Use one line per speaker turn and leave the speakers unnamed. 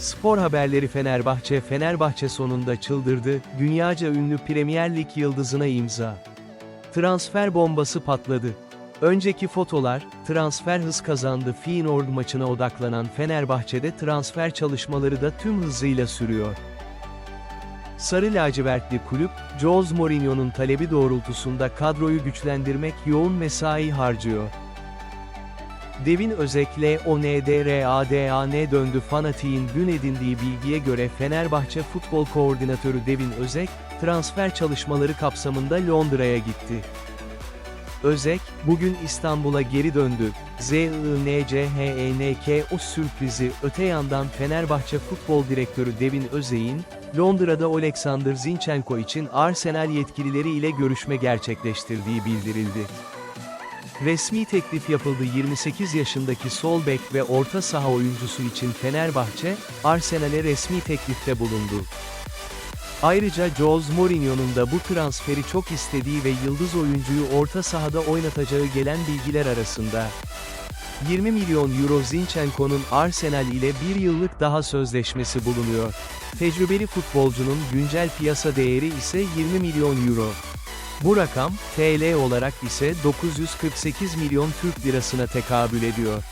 Spor haberleri Fenerbahçe Fenerbahçe sonunda çıldırdı, dünyaca ünlü Premier Lig yıldızına imza. Transfer bombası patladı. Önceki fotolar, transfer hız kazandı Feyenoord maçına odaklanan Fenerbahçe'de transfer çalışmaları da tüm hızıyla sürüyor. Sarı lacivertli kulüp, Jose Mourinho'nun talebi doğrultusunda kadroyu güçlendirmek yoğun mesai harcıyor. Devin Özek'le ONDRADAN döndü fanatiğin dün edindiği bilgiye göre Fenerbahçe Futbol Koordinatörü Devin Özek, transfer çalışmaları kapsamında Londra'ya gitti. Özek, bugün İstanbul'a geri döndü. ZINCHENK o sürprizi öte yandan Fenerbahçe Futbol Direktörü Devin Özek'in, Londra'da Oleksandr Zinchenko için Arsenal yetkilileri ile görüşme gerçekleştirdiği bildirildi. Resmi teklif yapıldı 28 yaşındaki sol bek ve orta saha oyuncusu için Fenerbahçe, Arsenal'e resmi teklifte bulundu. Ayrıca Jose Mourinho'nun da bu transferi çok istediği ve yıldız oyuncuyu orta sahada oynatacağı gelen bilgiler arasında. 20 milyon euro Zinchenko'nun Arsenal ile bir yıllık daha sözleşmesi bulunuyor. Tecrübeli futbolcunun güncel piyasa değeri ise 20 milyon euro. Bu rakam, TL olarak ise 948 milyon Türk lirasına tekabül ediyor.